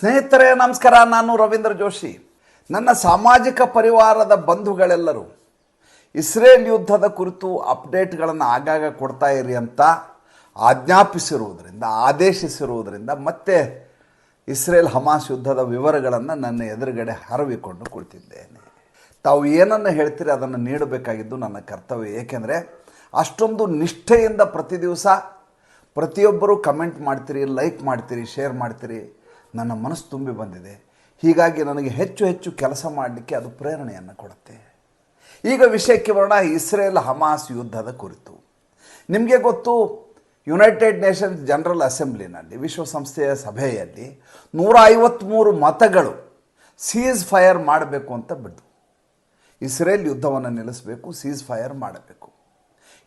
ಸ್ನೇಹಿತರೆ, ನಮಸ್ಕಾರ. ನಾನು ರವೀಂದ್ರ ಜೋಶಿ. ನನ್ನ ಸಾಮಾಜಿಕ ಪರಿವಾರದ ಬಂಧುಗಳೆಲ್ಲರೂ ಇಸ್ರೇಲ್ ಯುದ್ಧದ ಕುರಿತು ಅಪ್ಡೇಟ್ಗಳನ್ನು ಆಗಾಗ ಕೊಡ್ತಾ ಇರಿ ಅಂತ ಆಜ್ಞಾಪಿಸಿರುವುದರಿಂದ, ಆದೇಶಿಸಿರುವುದರಿಂದ ಮತ್ತೆ ಇಸ್ರೇಲ್ ಹಮಾಸ್ ಯುದ್ಧದ ವಿವರಗಳನ್ನು ನನ್ನ ಎದುರುಗಡೆ ಹರವಿಕೊಂಡು ಕುಳಿತಿದ್ದೇನೆ. ತಾವು ಏನನ್ನು ಹೇಳ್ತೀರಿ ಅದನ್ನು ನೀಡಬೇಕಾಗಿದ್ದು ನನ್ನ ಕರ್ತವ್ಯ. ಏಕೆಂದರೆ ಅಷ್ಟೊಂದು ನಿಷ್ಠೆಯಿಂದ ಪ್ರತಿ ದಿವಸ ಪ್ರತಿಯೊಬ್ಬರೂ ಕಮೆಂಟ್ ಮಾಡ್ತೀರಿ, ಲೈಕ್ ಮಾಡ್ತೀರಿ, ಶೇರ್ ಮಾಡ್ತೀರಿ. ನನ್ನ ಮನಸ್ಸು ತುಂಬಿ ಬಂದಿದೆ. ಹೀಗಾಗಿ ನನಗೆ ಹೆಚ್ಚು ಹೆಚ್ಚು ಕೆಲಸ ಮಾಡಲಿಕ್ಕೆ ಅದು ಪ್ರೇರಣೆಯನ್ನು ಕೊಡುತ್ತೆ. ಈಗ ವಿಷಯಕ್ಕೆ ಬರೋಣ, ಇಸ್ರೇಲ್ ಹಮಾಸ್ ಯುದ್ಧದ ಕುರಿತು. ನಿಮಗೆ ಗೊತ್ತು ಯುನೈಟೆಡ್ ನೇಷನ್ಸ್ ಜನರಲ್ ಅಸೆಂಬ್ಲಿನಲ್ಲಿ ವಿಶ್ವಸಂಸ್ಥೆಯ ಸಭೆಯಲ್ಲಿ ನೂರ ಐವತ್ತ್ಮೂರು ಮತಗಳು ಸೀಸ್ ಫೈರ್ ಮಾಡಬೇಕು ಅಂತ ಬಿದ್ದು ಇಸ್ರೇಲ್ ಯುದ್ಧವನ್ನು ನಿಲ್ಲಿಸಬೇಕು, ಸೀಸ್ ಫೈರ್ ಮಾಡಬೇಕು.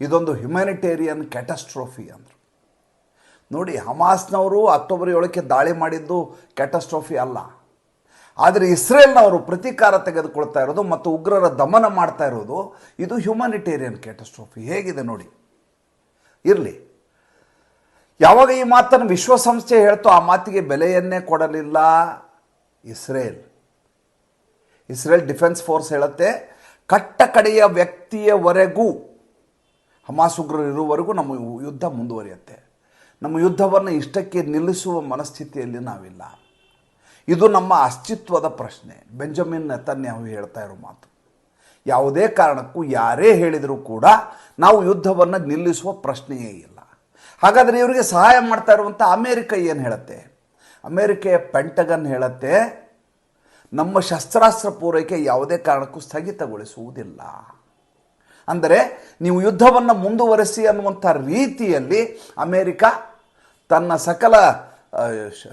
ಇದೊಂದು ಹ್ಯುಮ್ಯಾನಿಟೇರಿಯನ್ ಕ್ಯಾಟಸ್ಟ್ರೋಫಿ ಅಂದರು. ನೋಡಿ, ಹಮಾಸ್ನವರು ಅಕ್ಟೋಬರ್ ಏಳಕ್ಕೆ ದಾಳಿ ಮಾಡಿದ್ದು ಕ್ಯಾಟಸ್ಟ್ರೋಫಿ ಅಲ್ಲ. ಆದರೆ ಇಸ್ರೇಲ್ನವರು ಪ್ರತೀಕಾರ ತೆಗೆದುಕೊಳ್ತಾ ಇರೋದು ಮತ್ತು ಉಗ್ರರ ದಮನ ಮಾಡ್ತಾ ಇರೋದು, ಇದು ಹ್ಯುಮಾನಿಟೇರಿಯನ್ ಕ್ಯಾಟಸ್ಟ್ರೋಫಿ. ಹೇಗಿದೆ ನೋಡಿ? ಇರಲಿ. ಯಾವಾಗ ಈ ಮಾತನ್ನು ವಿಶ್ವಸಂಸ್ಥೆ ಹೇಳ್ತೋ ಆ ಮಾತಿಗೆ ಬೆಲೆಯನ್ನೇ ಕೊಡಲಿಲ್ಲ ಇಸ್ರೇಲ್. ಇಸ್ರೇಲ್ ಡಿಫೆನ್ಸ್ ಫೋರ್ಸ್ ಹೇಳುತ್ತೆ ಕಟ್ಟ ಕಡೆಯ ವ್ಯಕ್ತಿಯವರೆಗೂ, ಹಮಾಸ್ ಉಗ್ರರು ಇರುವವರೆಗೂ ನಮ್ಮ ಯುದ್ಧ ಮುಂದುವರಿಯುತ್ತೆ. ನಮ್ಮ ಯುದ್ಧವನ್ನು ಇಷ್ಟಕ್ಕೆ ನಿಲ್ಲಿಸುವ ಮನಸ್ಥಿತಿಯಲ್ಲಿ ನಾವಿಲ್ಲ. ಇದು ನಮ್ಮ ಅಸ್ತಿತ್ವದ ಪ್ರಶ್ನೆ. ಬೆಂಜಮಿನ್ ನೆತನ್ಯಾಹು ಹೇಳ್ತಾ ಇರೋ ಮಾತು. ಯಾವುದೇ ಕಾರಣಕ್ಕೂ ಯಾರೇ ಹೇಳಿದರೂ ಕೂಡ ನಾವು ಯುದ್ಧವನ್ನು ನಿಲ್ಲಿಸುವ ಪ್ರಶ್ನೆಯೇ ಇಲ್ಲ. ಹಾಗಾದರೆ ಇವರಿಗೆ ಸಹಾಯ ಮಾಡ್ತಾ ಇರುವಂಥ ಅಮೇರಿಕ ಏನು ಹೇಳುತ್ತೆ? ಅಮೇರಿಕೆಯ ಪೆಂಟಗನ್ ಹೇಳುತ್ತೆ, ನಮ್ಮ ಶಸ್ತ್ರಾಸ್ತ್ರ ಪೂರೈಕೆ ಯಾವುದೇ ಕಾರಣಕ್ಕೂ ಸ್ಥಗಿತಗೊಳಿಸುವುದಿಲ್ಲ. ಅಂದರೆ ನೀವು ಯುದ್ಧವನ್ನು ಮುಂದುವರೆಸಿ ಅನ್ನುವಂಥ ರೀತಿಯಲ್ಲಿ ಅಮೇರಿಕ ತನ್ನ ಸಕಲ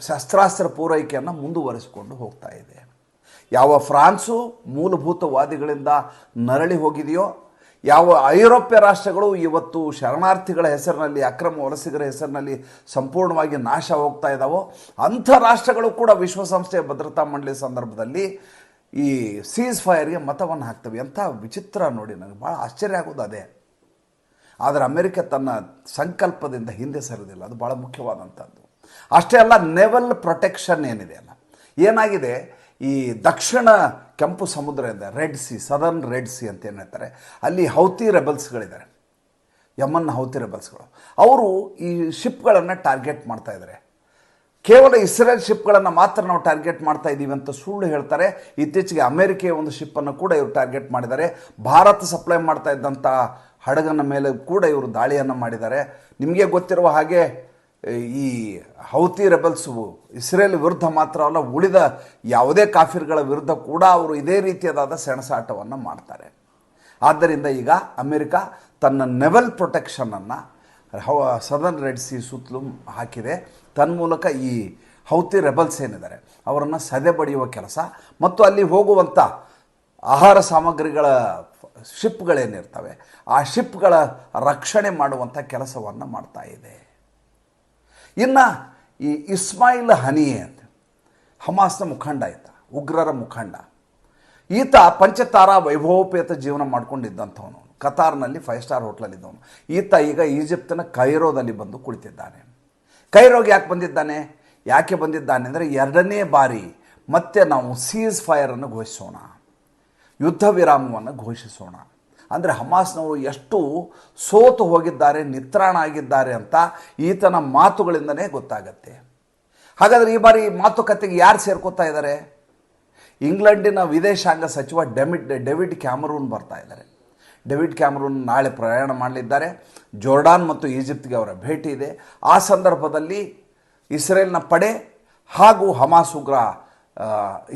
ಶಸ್ತ್ರಾಸ್ತ್ರ ಪೂರೈಕೆಯನ್ನು ಮುಂದುವರಿಸಿಕೊಂಡು ಹೋಗ್ತಾ ಇದೆ. ಯಾವ ಫ್ರಾನ್ಸು ಮೂಲಭೂತವಾದಿಗಳಿಂದ ನರಳಿ ಹೋಗಿದೆಯೋ, ಯಾವ ಐರೋಪ್ಯ ರಾಷ್ಟ್ರಗಳು ಇವತ್ತು ಶರಣಾರ್ಥಿಗಳ ಹೆಸರಿನಲ್ಲಿ, ಅಕ್ರಮ ವಲಸಿಗರ ಹೆಸರಿನಲ್ಲಿ ಸಂಪೂರ್ಣವಾಗಿ ನಾಶ ಹೋಗ್ತಾ ಇದ್ದಾವೋ ಅಂಥ ರಾಷ್ಟ್ರಗಳು ಕೂಡ ವಿಶ್ವಸಂಸ್ಥೆಯ ಭದ್ರತಾ ಮಂಡಳಿ ಸಂದರ್ಭದಲ್ಲಿ ಈ ಸೀಸ್ ಫೈರ್ಗೆ ಮತವನ್ನು ಹಾಕ್ತವೆ. ಅಂತ ವಿಚಿತ್ರ ನೋಡಿ, ನನಗೆ ಭಾಳ ಆಶ್ಚರ್ಯ ಆಗೋದು ಅದೇ. ಆದರೆ ಅಮೆರಿಕ ತನ್ನ ಸಂಕಲ್ಪದಿಂದ ಹಿಂದೆ ಸರಿದಿಲ್ಲ. ಅದು ಭಾಳ ಮುಖ್ಯವಾದಂಥದ್ದು. ಅಷ್ಟೇ ಅಲ್ಲ, ನೆವಲ್ ಪ್ರೊಟೆಕ್ಷನ್ ಏನಿದೆ ಅಲ್ಲ? ಏನಾಗಿದೆ? ಈ ದಕ್ಷಿಣ ಕೆಂಪು ಸಮುದ್ರ ಇದೆ, Red Sea, Southern Red Sea ಅಂತ ಏನು ಹೇಳ್ತಾರೆ? ಅಲ್ಲಿ ಹೌತಿ ರೆಬಲ್ಸ್ಗಳಿದ್ದಾರೆ. ಯಮನ್ ಹೌತಿ ರೆಬಲ್ಸ್ಗಳು. ಅವರು ಈ ಶಿಪ್ಗಳನ್ನು ಟಾರ್ಗೆಟ್ ಮಾಡ್ತಾ ಇದ್ದಾರೆ. ಕೇವಲ ಇಸ್ರೇಲ್ ಶಿಪ್ಗಳನ್ನು ಮಾತ್ರ ನಾವು ಟಾರ್ಗೆಟ್ ಮಾಡ್ತಾ ಇದ್ದೀವಿ ಅಂತ ಸುಳ್ಳು ಹೇಳ್ತಾರೆ. ಇತ್ತೀಚೆಗೆ ಅಮೆರಿಕೆಯ ಒಂದು ಶಿಪ್ಪನ್ನು ಕೂಡ ಇವರು ಟಾರ್ಗೆಟ್ ಮಾಡಿದ್ದಾರೆ. ಭಾರತ ಸಪ್ಲೈ ಮಾಡ್ತಾ ಇದ್ದಂಥ ಹಡಗನ ಮೇಲೆ ಕೂಡ ಇವರು ದಾಳಿಯನ್ನು ಮಾಡಿದ್ದಾರೆ. ನಿಮಗೆ ಗೊತ್ತಿರುವ ಹಾಗೆ, ಈ ಹೌತಿ ರೆಬಲ್ಸು ಇಸ್ರೇಲ್ ವಿರುದ್ಧ ಮಾತ್ರ ಅಲ್ಲ ಉಳಿದ ಯಾವುದೇ ಕಾಫಿರ್ಗಳ ವಿರುದ್ಧ ಕೂಡ ಅವರು ಇದೇ ರೀತಿಯಾದ ಸೆಣಸಾಟವನ್ನು ಮಾಡ್ತಾರೆ. ಆದ್ದರಿಂದ ಈಗ ಅಮೆರಿಕ ತನ್ನ ನೆವೆಲ್ ಪ್ರೊಟೆಕ್ಷನನ್ನು ಸದರ್ನ್ ರೆಡ್ ಸಿ ಸುತ್ತಲೂ ಹಾಕಿದೆ. ತನ್ಮೂಲಕ ಈ ಹೌತಿ ರೆಬಲ್ಸ್ ಏನಿದ್ದಾರೆ, ಅವರನ್ನು ಸದೆ ಬಡಿಯುವ ಕೆಲಸ. ಮತ್ತು ಅಲ್ಲಿ ಹೋಗುವಂಥ ಆಹಾರ ಸಾಮಗ್ರಿಗಳ ಶಿಪ್ಗಳೇನಿರ್ತವೆ, ಆ ಶಿಪ್ಗಳ ರಕ್ಷಣೆ ಮಾಡುವಂಥ ಕೆಲಸವನ್ನು ಮಾಡ್ತಾ ಇದೆ. ಇನ್ನು ಈ ಇಸ್ಮಾಯಿಲ್ ಹನಿ ಅಂತ, ಹಮಾಸ್ನ ಮುಖಂಡ ಆಯ್ತ ಉಗ್ರರ ಮುಖಂಡ. ಈತ ಪಂಚತಾರಾ ವೈಭವೋಪೇತ ಜೀವನ ಮಾಡ್ಕೊಂಡಿದ್ದಂಥವನು. ಕತಾರ್ನಲ್ಲಿ ಫೈವ್ ಸ್ಟಾರ್ ಹೋಟ್ಲಲ್ಲಿದ್ದವನು. ಈತ ಈಗ ಈಜಿಪ್ತನ ಕೈರೋದಲ್ಲಿ ಬಂದು ಕುಳಿತಿದ್ದಾನೆ. ಕೈರೋಗೆ ಯಾಕೆ ಬಂದಿದ್ದಾನೆ? ಯಾಕೆ ಬಂದಿದ್ದಾನೆ ಅಂದರೆ ಎರಡನೇ ಬಾರಿ ಮತ್ತೆ ನಾವು ಸೀಸ್ ಫೈರನ್ನು ಘೋಷಿಸೋಣ. ಯುದ್ಧ ವಿರಾಮವನ್ನು ಘೋಷಿಸೋಣ. ಅಂದರೆ ಹಮಾಸ್ನವರು ಎಷ್ಟು ಸೋತು ಹೋಗಿದ್ದಾರೆ, ನಿತ್ರಾಣ ಆಗಿದ್ದಾರೆ ಅಂತ ಈತನ ಮಾತುಗಳಿಂದನೇ ಗೊತ್ತಾಗತ್ತೆ. ಹಾಗಾದರೆ ಈ ಬಾರಿ ಮಾತುಕತೆಗೆ ಯಾರು ಸೇರ್ಕೋತಾ ಇದ್ದಾರೆ? ಇಂಗ್ಲೆಂಡಿನ ವಿದೇಶಾಂಗ ಸಚಿವ ಡೆಮಿಡ್ ಡೆವಿಡ್ ಕ್ಯಾಮರೂನ್ ಬರ್ತಾ ಇದ್ದಾರೆ. ಡೆವಿಡ್ ಕ್ಯಾಮರೂನ್ ನಾಳೆ ಪ್ರಯಾಣ ಮಾಡಲಿದ್ದಾರೆ. ಜೋರ್ಡಾನ್ ಮತ್ತು ಈಜಿಪ್ಟ್ಗೆ ಅವರ ಭೇಟಿ ಇದೆ. ಆ ಸಂದರ್ಭದಲ್ಲಿ ಇಸ್ರೇಲ್ನ ಪಡೆ ಹಾಗೂ ಹಮಾಸ್ ಉಗ್ರ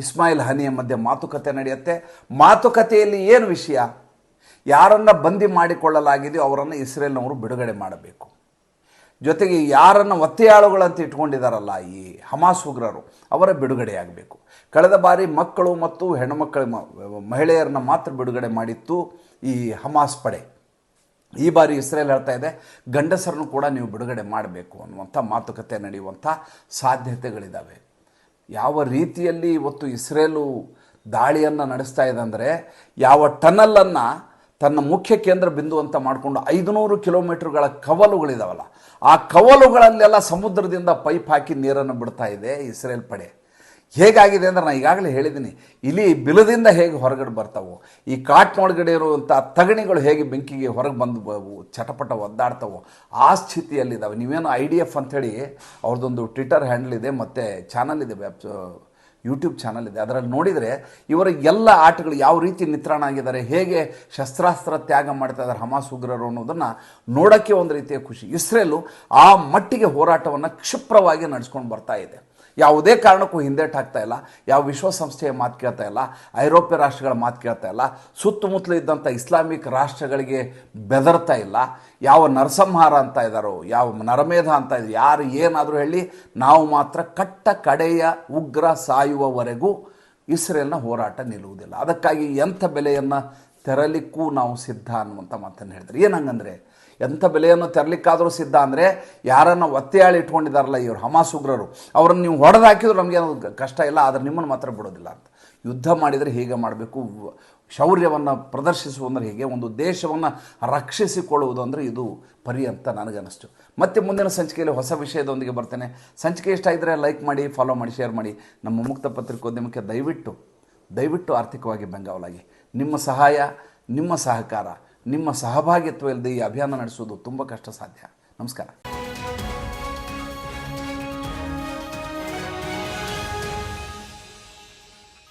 ಇಸ್ಮಾಯಿಲ್ ಹನಿಯ ಮಧ್ಯೆ ಮಾತುಕತೆ ನಡೆಯುತ್ತೆ. ಮಾತುಕತೆಯಲ್ಲಿ ಏನು ವಿಷಯ? ಯಾರನ್ನು ಬಂದಿ ಮಾಡಿಕೊಳ್ಳಲಾಗಿದೆಯೋ ಅವರನ್ನು ಇಸ್ರೇಲ್ನವರು ಬಿಡುಗಡೆ ಮಾಡಬೇಕು. ಜೊತೆಗೆ ಯಾರನ್ನು ಒತ್ತೆಯಾಳುಗಳಂತ ಇಟ್ಕೊಂಡಿದ್ದಾರಲ್ಲ ಈ ಹಮಾಸ್ ಉಗ್ರರು, ಅವರ ಬಿಡುಗಡೆಯಾಗಬೇಕು. ಕಳೆದ ಬಾರಿ ಮಕ್ಕಳು ಮತ್ತು ಹೆಣ್ಣುಮಕ್ಕಳ ಮಹಿಳೆಯರನ್ನ ಮಾತ್ರ ಬಿಡುಗಡೆ ಮಾಡಿತ್ತು ಈ ಹಮಾಸ್ ಪಡೆ. ಈ ಬಾರಿ ಇಸ್ರೇಲ್ ಹೇಳ್ತಾ ಇದೆ, ಗಂಡಸರನ್ನು ಕೂಡ ನೀವು ಬಿಡುಗಡೆ ಮಾಡಬೇಕು ಅನ್ನುವಂಥ ಮಾತುಕತೆ ನಡೆಯುವಂಥ ಸಾಧ್ಯತೆಗಳಿದ್ದಾವೆ ಯಾವ ರೀತಿಯಲ್ಲಿ ಇವತ್ತು ಇಸ್ರೇಲು ದಾಳಿಯನ್ನು ನಡೆಸ್ತಾ ಇದೆ ಅಂದರೆ ಯಾವ ಟನಲನ್ನು ತನ್ನ ಮುಖ್ಯ ಕೇಂದ್ರ ಬಿಂದು ಅಂತ ಮಾಡಿಕೊಂಡು ಐದುನೂರು ಕಿಲೋಮೀಟ್ರ್ಗಳ ಕವಲುಗಳಿದಾವಲ್ಲ, ಆ ಕವಲುಗಳಲ್ಲೆಲ್ಲ ಸಮುದ್ರದಿಂದ ಪೈಪ್ ಹಾಕಿ ನೀರನ್ನು ಬಿಡ್ತಾ ಇದೆ ಇಸ್ರೇಲ್ ಪಡೆ. ಹೇಗಾಗಿದೆ ಅಂದ್ರೆ ನಾನು ಈಗಾಗಲೇ ಹೇಳಿದ್ದೀನಿ. ಇಲಿ ಬಿಲದಿಂದ ಹೇಗೆ ಹೊರಗಡೆ ಬರ್ತಾವೋ, ಈ ಕಾಟ್ನೊಳಗಡೆ ಇರುವಂಥ ತಗಣಿಗಳು ಹೇಗೆ ಬೆಂಕಿಗೆ ಹೊರಗೆ ಬಂದು ಚಟಪಟ ಒದ್ದಾಡ್ತಾವೋ, ಆ ಸ್ಥಿತಿಯಲ್ಲಿದ್ದಾವೆ ನೀವೇನು ಐ ಡಿ ಎಫ್ ಅಂಥೇಳಿ ಅವ್ರದ್ದೊಂದು ಟ್ವಿಟರ್ ಹ್ಯಾಂಡಲ್ ಇದೆ, ಮತ್ತು ಚಾನಲ್ ಇದೆ ವೆಬ್ ಯೂಟ್ಯೂಬ್ ಚಾನಲ್ ಇದೆ. ಅದರಲ್ಲಿ ನೋಡಿದರೆ ಇವರ ಎಲ್ಲ ಆಟಗಳು ಯಾವ ರೀತಿ ನಿತ್ರಾಣ ಆಗಿದ್ದಾರೆ, ಹೇಗೆ ಶಸ್ತ್ರಾಸ್ತ್ರ ತ್ಯಾಗ ಮಾಡ್ತಾ ಇದ್ದಾರೆ ಹಮಾಸ್ ಉಗ್ರರು ಅನ್ನೋದನ್ನು ನೋಡೋಕ್ಕೆ ಒಂದು ರೀತಿಯ ಖುಷಿ. ಇಸ್ರೇಲು ಆ ಮಟ್ಟಿಗೆ ಹೋರಾಟವನ್ನು ಕ್ಷಿಪ್ರವಾಗಿ ನಡೆಸ್ಕೊಂಡು ಬರ್ತಾ ಇದೆ. ಯಾವುದೇ ಕಾರಣಕ್ಕೂ ಹಿಂದೇಟು ಹಾಕ್ತಾ ಇಲ್ಲ. ಯಾವ ವಿಶ್ವಸಂಸ್ಥೆಯ ಮಾತು ಕೇಳ್ತಾ ಇಲ್ಲ. ಐರೋಪ್ಯ ರಾಷ್ಟ್ರಗಳ ಮಾತು ಕೇಳ್ತಾ ಇಲ್ಲ. ಸುತ್ತಮುತ್ತಲೂ ಇದ್ದಂಥ ಇಸ್ಲಾಮಿಕ್ ರಾಷ್ಟ್ರಗಳಿಗೆ ಬೆದರ್ತಾ ಇಲ್ಲ. ಯಾವ ನರಸಂಹಾರ ಅಂತ ಇದ್ದಾರೋ ಯಾವ ನರಮೇಧ ಅಂತ ಇದ್ದಾರೆ ಯಾರು ಏನಾದರೂ ಹೇಳಿ, ನಾವು ಮಾತ್ರ ಕಟ್ಟ ಕಡೆಯ ಉಗ್ರ ಸಾಯುವವರೆಗೂ ಇಸ್ರೇಲ್ನ ಹೋರಾಟ ನಿಲ್ಲುವುದಿಲ್ಲ. ಅದಕ್ಕಾಗಿ ಎಂಥ ಬೆಲೆಯನ್ನು ತೆರಲಿಕ್ಕೂ ನಾವು ಸಿದ್ಧ ಅನ್ನುವಂಥ ಮಾತನ್ನು ಹೇಳಿದ್ರು. ಏನು ಎಂಥ ಬೆಲೆಯನ್ನು ತೆರಲಿಕ್ಕಾದರೂ ಸಿದ್ಧ ಅಂದರೆ ಯಾರನ್ನು ಒತ್ತೆಯಾಳಿ ಇಟ್ಕೊಂಡಿದ್ದಾರಲ್ಲ ಇವರು, ಹಮಾಸ್ ಉಗ್ರರು. ಅವರನ್ನು ನೀವು ಹೊಡೆದು ಹಾಕಿದ್ರು ನಮಗೇನು ಕಷ್ಟ ಇಲ್ಲ, ಆದರೆ ನಿಮ್ಮನ್ನು ಮಾತ್ರ ಬಿಡೋದಿಲ್ಲ ಅಂತ. ಯುದ್ಧ ಮಾಡಿದರೆ ಹೀಗೆ ಮಾಡಬೇಕು? ಶೌರ್ಯವನ್ನು ಪ್ರದರ್ಶಿಸುವಂದ್ರೆ ಹೀಗೆ? ಒಂದು ದೇಶವನ್ನು ರಕ್ಷಿಸಿಕೊಳ್ಳುವುದು ಅಂದರೆ ಇದು ಪರಿ ಅಂತ ನನಗನ್ನಿಸ್ತು. ಮತ್ತೆ ಮುಂದಿನ ಸಂಚಿಕೆಯಲ್ಲಿ ಹೊಸ ವಿಷಯದೊಂದಿಗೆ ಬರ್ತೇನೆ. ಸಂಚಿಕೆ ಇಷ್ಟ ಇದ್ದರೆ ಲೈಕ್ ಮಾಡಿ ಫಾಲೋ ಮಾಡಿ ಶೇರ್ ಮಾಡಿ. ನಮ್ಮ ಮುಕ್ತ ಪತ್ರಿಕೋದ್ಯಮಕ್ಕೆ ದಯವಿಟ್ಟು ದಯವಿಟ್ಟು ಆರ್ಥಿಕವಾಗಿ ಬೆಂಗಾವಲಾಗಿ. ನಿಮ್ಮ ಸಹಾಯ, ನಿಮ್ಮ ಸಹಕಾರ. ನಿಮ್ಮ ಸಹಭಾಗಿತ್ವ ಇಲ್ಲದೆ ಈ ಅಭಿಯಾನ ನಡೆಸೋದು ತುಂಬ ಕಷ್ಟ ಸಾಧ್ಯ ನಮಸ್ಕಾರ.